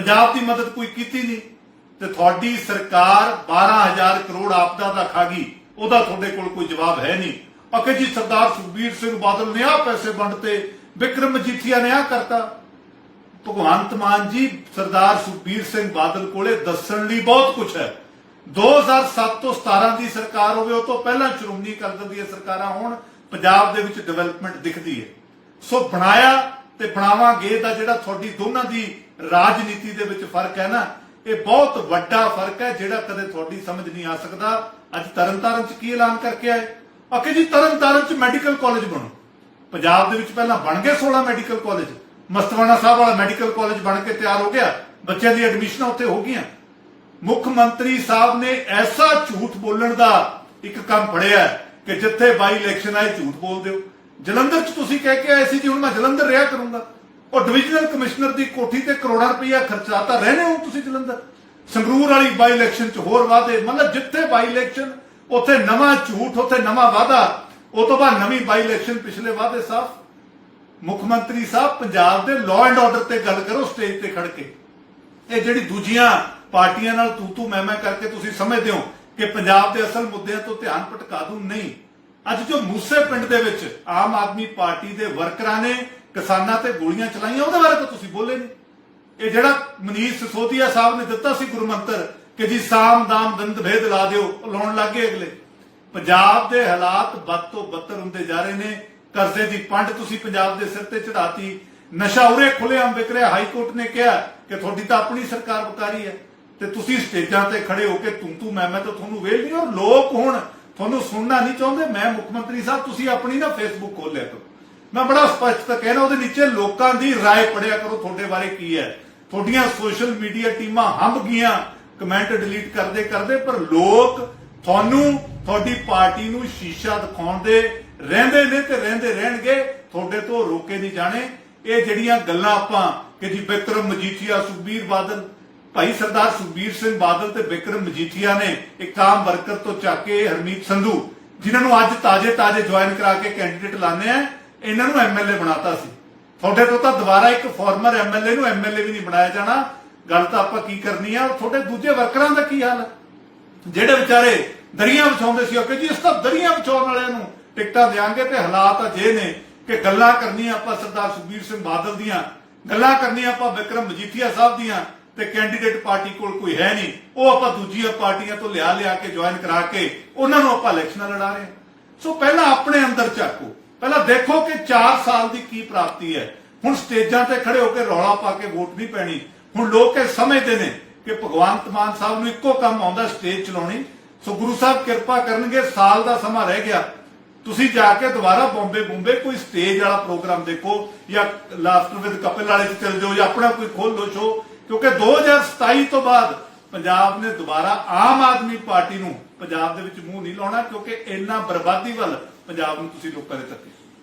ਪੰਜਾਬ ਦੀ ਮਦਦ ਕੋਈ ਕੀਤੀ ਨਹੀਂ ਤੇ ਤੁਹਾਡੀ ਸਰਕਾਰ 12000 ਕਰੋੜ ਆਪਦਾ ਦਾ ਖਾ ਉਹਦਾ ਤੁਹਾਡੇ ਕੋਲ ਕੋਈ ਜਵਾਬ ਹੈ ਨਹੀਂ। ਅਕੇ ਜੀ ਸਰਦਾਰ ਸੁਖਬੀਰ ਸਿੰਘ ਬਾਦਲ ਨੇ ਆ ਪੈਸੇ ਵੰਡਤੇ ਵਿਕਰਮ ਮਜੀਠੀਆ ਨੇ ਆ ਕਰਤਾ। ਭਗਵੰਤ ਮਾਨ ਜੀ, ਸਰਦਾਰ ਸੁਖਬੀਰ ਸਿੰਘ ਬਾਦਲ ਕੋਲੇ ਦੱਸਣ ਲਈ ਬਹੁਤ ਕੁਝ ਹੈ। 2007 ਤੋਂ 17 ਦੀ ਸਰਕਾਰ ਹੋਵੇ, ਉਹ ਤੋਂ ਪਹਿਲਾਂ ਸ਼੍ਰੋਮਣੀ ਅਕਾਲੀ ਦਲ ਦੀਆਂ ਸਰਕਾਰਾਂ ਹੋਣ, ਪੰਜਾਬ ਦੇ ਵਿੱਚ ਡਿਵੈਲਪਮੈਂਟ ਦਿਖਦੀ ਹੈ। ਸੋ ਬਣਾਇਆ ਤੇ ਬਣਾਵਾਂਗੇ ਦਾ ਜਿਹੜਾ ਤੁਹਾਡੀ ਦੋਨਾਂ ਦੀ ਰਾਜਨੀਤੀ ਦੇ ਵਿੱਚ ਫ਼ਰਕ ਹੈ ਨਾ, ਇਹ ਬਹੁਤ ਵੱਡਾ ਫ਼ਰਕ ਹੈ ਜਿਹੜਾ ਕਦੇ ਤੁਹਾਡੀ ਸਮਝ ਨਹੀਂ ਆ ਸਕਦਾ। ਅੱਜ ਤਰਨਤਾਰਨ ਚ ਕੀ ਐਲਾਨ ਕਰਕੇ ਆਏ? ਅਕੇ ਜੀ, ਤਰਨਤਾਰਨ ਚ ਮੈਡੀਕਲ ਕਾਲਜ ਬਣੋ। ਪੰਜਾਬ ਦੇ ਵਿੱਚ ਪਹਿਲਾਂ ਬਣ ਗਏ 16 ਮੈਡੀਕਲ ਕਾਲਜ। ਮਸਤਵਾਣਾ ਸਾਹਿਬ ਵਾਲਾ ਮੈਡੀਕਲ ਕਾਲਜ ਬਣ ਕੇ ਤਿਆਰ ਹੋ ਗਿਆ। ਬੱਚਿਆਂ ਦੀ ਐਡਮਿਸ਼ਨਾਂ ਉੱਥੇ ਹੋ ਗਈਆਂ। ਮੁੱਖ ਮੰਤਰੀ ਸਾਹਿਬ ਨੇ ਐਸਾ ਝੂਠ ਬੋਲਣ ਦਾ ਇੱਕ ਕੰਮ ਫੜਿਆ ਕਿ ਜਿੱਥੇ ਬਾਈ ਇਲੈਕਸ਼ਨ ਆਏ ਝੂਠ ਬੋਲ ਦਿਓ। ਜਲੰਧਰ 'ਚ ਤੁਸੀਂ ਕਹਿ ਕੇ ਆਏ ਸੀ ਜੀ, ਹੁਣ ਮੈਂ ਜਲੰਧਰ ਰਿਹਾ ਕਰੂੰਗਾ। ਉਹ ਡਿਵੀਜ਼ਨਲ ਕਮਿਸ਼ਨਰ ਦੀ ਕੋਠੀ ਤੇ ਕਰੋੜਾਂ ਰੁਪਈਆ ਖਰਚਾ ਤਾਂ ਹੋ ਤੁਸੀਂ ਜਲੰਧਰ? ਸੰਗਰੂਰ ਵਾਲੀ ਬਾਈ ਇਲੈਕਸ਼ਨ 'ਚ ਹੋਰ ਵਾਅਦੇ, ਮਤਲਬ ਜਿੱਥੇ ਬਾਈ ਇਲੈਕਸ਼ਨ ਉੱਥੇ ਨਵਾਂ ਝੂਠ, ਉੱਥੇ ਨਵਾਂ ਵਾਅਦਾ, ਉਹ ਤੋਂ ਬਾਅਦ ਨਵੀਂ ਬਾਈ ਇਲੈਕਸ਼ਨ ਪਿਛਲੇ ਵਾਅਦੇ ਸਾਫ਼। ਮੁੱਖ ਮੰਤਰੀ ਸਾਹਿਬ ਪੰਜਾਬ ਦੇ ਲਾਅ ਐਂਡ ਆਰਡਰ ਤੇ ਗੱਲ ਕਰੋ ਸਟੇਜ ਤੇ ਖੜ ਕੇ। ਇਹ ਜਿਹੜੀ ਦੂਜੀਆਂ ਪਾਰਟੀਆਂ ਨਾਲ ਤੂ ਤੂ ਮੈਂ ਮੈਂ ਕਰਕੇ ਤੁਸੀਂ ਸਮਝਦੇ ਹੋ ਕਿ ਪੰਜਾਬ ਦੇ ਅਸਲ ਮੁੱਦਿਆਂ ਤੋਂ ਧਿਆਨ ਭਟਕਾ ਦੂ, ਨਹੀਂ। ਅੱਜ ਜੋ ਮੂਸੇ ਪਿੰਡ ਦੇ ਵਿੱਚ ਆਮ ਆਦਮੀ ਪਾਰਟੀ ਦੇ ਵਰਕਰਾਂ ਨੇ ਕਿਸਾਨਾਂ ਤੇ ਗੋਲੀਆਂ ਚਲਾਈਆਂ, ਉਹਦੇ ਬਾਰੇ ਤਾਂ ਤੁਸੀਂ ਬੋਲੇ ਨਹੀਂ ਇਹ ਜਿਹੜਾ ਮਨੀਸ਼ ਸਿਸੋਦੀਆ ਸਾਹਿਬ ਨੇ ਦਿੱਤਾ ਸੀ ਗੁਰਮੰਤਰ ਕਿ ਜੀ ਸਾਮ ਦਾਮ ਦੰਦ ਭੇਦ ਲਾ ਦਿਓ ਲਾਉਣ ਲੱਗੇ ਅਗਲੇ। ਪੰਜਾਬ ਦੇ ਹਾਲਾਤ ਬਦ ਤੋਂ ਬੱਤਰ ਹੁੰਦੇ ਜਾ ਰਹੇ ਨੇ। ਕਰਜ਼ੇ ਦੀ ਪੰਡ ਤੁਸੀਂ ਪੰਜਾਬ ਦੇ ਸਿਰ ਤੇ ਚੜਾਤੀ ਨਸ਼ਾ ਉਰੇ ਖੁੱਲ੍ਹੇਆਮ ਵਿਕ ਰਿਹਾ। ਹਾਈ ਕੋਰਟ ਨੇ ਕਿਹਾ ਕਿ ਤੁਹਾਡੀ ਤਾਂ ਆਪਣੀ ਸਰਕਾਰ ਬਕਾਰੀ ਹੈ। ਤੇ ਤੁਸੀਂ ਸਟੇਜਾਂ ਤੇ ਖੜੇ ਹੋ ਕੇ ਤੂੰ ਤੂੰ, ਮੈਂ ਮੈਂ ਤਾਂ ਤੁਹਾਨੂੰ ਵੇਲ ਨਹੀਂ, ਔਰ ਲੋਕ ਹੁਣ ਤੁਹਾਨੂੰ ਸੁਣਨਾ ਨਹੀਂ ਚਾਹੁੰਦੇ। ਮੈਂ ਮੁੱਖ ਮੰਤਰੀ ਸਾਹਿਬ, ਤੁਸੀਂ ਆਪਣੀ ਨਾ ਫੇਸਬੁੱਕ ਖੋਲ ਲਿਆ ਕਰੋ। ਮੈਂ ਬੜਾ ਸਪਸ਼ਟ ਕਹਿਣਾ ਉਹਦੇ ਨੀਚੇ ਲੋਕਾਂ ਦੀ رائے ਪੜਿਆ ਕਰੋ ਤੁਹਾਡੇ ਬਾਰੇ ਕੀ ਹੈ ਤੁਹਾਡੀਆਂ ਸੋਸ਼ਲ ਮੀਡੀਆ ਟੀਮਾਂ ਹੰਬ ਗਈਆਂ ਕਮੈਂਟ ਡਿਲੀਟ ਕਰਦੇ ਕਰਦੇ ਪਰ ਲੋਕ ਤੁਹਾਨੂੰ ਤੁਹਾਡੀ ਪਾਰਟੀ ਨੂੰ ਸ਼ੀਸ਼ਾ ਦਿਖਾਉਣ ਦੇ ਰਹਿੰਦੇ ਨੇ ਤੇ ਰਹਿੰਦੇ ਰਹਿਣਗੇ ਤੁਹਾਡੇ ਤੋਂ ਰੋਕੇ ਨਹੀਂ ਜਾਣੇ ਇਹ ਜਿਹੜੀਆਂ ਗੱਲਾਂ ਆਪਾਂ ਕਿ ਜੀ ਵਿਕਰਮ ਮਜੀਠੀਆ ਸੁਖਬੀਰ ਬਾਦਲ ਭਾਈ ਸਰਦਾਰ ਸੁਖਬੀਰ ਸਿੰਘ ਬਾਦਲ ਤੇ ਵਿਕਰਮ ਮਜੀਠੀਆ ਨੇ ਇੱਕ ਆਮ ਵਰਕਰ ਤੋਂ ਚੱਕ ਕੇ ਹਰਮੀਤ ਸੰਧੂ ਜਿਨ੍ਹਾਂ ਨੂੰ ਅੱਜ ਤਾਜੇ ਤਾਜੇ ਜੁਆਇਨ ਕਰਾ ਕੇ ਕੈਂਡੀਡੇਟ ਲਾਣੇ ਆ ਇਹਨਾਂ ਨੂੰ ਐਮਐਲਏ ਬਣਾਤਾ ਸੀ। ਤੁਹਾਡੇ ਤੋਂ ਤਾਂ ਦੁਬਾਰਾ ਇੱਕ ਫਾਰਮਰ ਐਮਐਲਏ ਨੂੰ ਐਮਐਲਏ ਵੀ ਨਹੀਂ ਬਣਾਇਆ ਜਾਣਾ। ਗੱਲ ਤਾਂ ਆਪਾਂ ਕੀ ਕਰਨੀ ਆ ਤੁਹਾਡੇ ਦੂਜੇ ਵਰਕਰਾਂ ਦਾ ਕੀ ਹਾਲ? ਹੈ ਜਿਹੜੇ ਵਿਚਾਰੇ ਦਰੀਆਂ ਵਿਛਾਉਂਦੇ ਸੀ ਉਹ ਕਿ ਇਸ ਤਾਂ ਦਰੀਆਂ ਵਿਛਾਉਣ ਵਾਲਿਆਂ ਨੂੰ ਟਿਕਟਾਂ ਦੇਾਂਗੇ ਤੇ ਹਾਲਾਤ ਅਜੇ ਨੇ ਕਿ ਗੱਲਾਂ ਕਰਨੀਆਂ ਆਪਾਂ ਸਰਦਾਰ ਸੁਖਬੀਰ ਸਿੰਘ ਬਾਦਲ ਦੀਆਂ, ਗੱਲਾਂ ਕਰਨੀਆਂ ਆਪਾਂ ਵਿਕਰਮ ਮਜੀਠੀਆ ਸਾਹਿਬ ਦੀਆਂ ਤੇ ਕੈਂਡੀਡੇਟ ਪਾਰਟੀ ਕੋਲ ਕੋਈ ਹੈ ਨਹੀਂ। ਉਹ ਆਪਾਂ ਦੂਜੀਆਂ ਪਾਰਟੀਆਂ ਤੋਂ ਲਿਆ ਲਿਆ ਕੇ ਜੁਆਇਨ ਕਰਾ ਕੇ ਉਹਨਾਂ ਨੂੰ ਆਪਾਂ ਇਲੈਕਸ਼ਨਾਂ ਲੜਾ ਰਹੇ ਹਾਂ। ਸੋ ਪਹਿਲਾਂ ਆਪਣੇ ਅੰਦਰ ਝਾਕੋ ਪਹਿਲਾਂ ਦੇਖੋ ਕਿ 4 ਸਾਲ ਦੀ ਕੀ ਪ੍ਰਾਪਤੀ ਹੈ। ਹੁਣ ਸਟੇਜਾਂ ਤੇ ਖੜੇ ਹੋ ਕੇ ਰੌਲਾ ਪਾ ਕੇ ਵੋਟ ਨਹੀਂ ਪੈਣੀ। ਹੁਣ ਲੋਕ ਇਹ ਸਮਝਦੇ ਨੇ ਕਿ ਭਗਵੰਤ ਮਾਨ ਸਾਹਿਬ ਨੂੰ ਇੱਕੋ ਕੰਮ ਆਉਂਦਾ ਸਟੇਜ ਚਲਾਉਣੀ। ਸੋ ਗੁਰੂ ਸਾਹਿਬ ਕਿਰਪਾ ਕਰਨਗੇ, ਸਾਲ ਦਾ ਸਮਾਂ ਰਹਿ ਗਿਆ। ਤੁਸੀਂ ਜਾ ਕੇ ਦੁਬਾਰਾ ਬੰਬੇ ਬੰਬੇ ਕੋਈ ਸਟੇਜ ਵਾਲਾ ਪ੍ਰੋਗਰਾਮ ਦੇਖੋ ਜਾਂ ਲਾਸਟ ਵਿਦ ਕਪਿਲ ਵਾਲੇ ਚ ਚਲ ਜਾਓ ਜਾਂ ਆਪਣਾ ਕੋਈ ਖੋਲ ਲੋ ਸ਼ੋ ਕਿਉਂਕਿ 2027 ਤੋਂ ਬਾਅਦ ਪੰਜਾਬ ਨੇ ਦੁਬਾਰਾ ਆਮ ਆਦਮੀ ਪਾਰਟੀ ਨੂੰ ਪੰਜਾਬ ਦੇ ਵਿੱਚ ਮੂੰਹ ਨਹੀਂ ਲਾਉਣਾ ਕਿਉਂਕਿ ਇੰਨਾ ਬਰਬਾਦੀ ਵੱਲ ਪੰਜਾਬ ਨੂੰ ਤੁਸੀਂ ਲੋਕਾਂ ਨੇ ਧੱਕੇ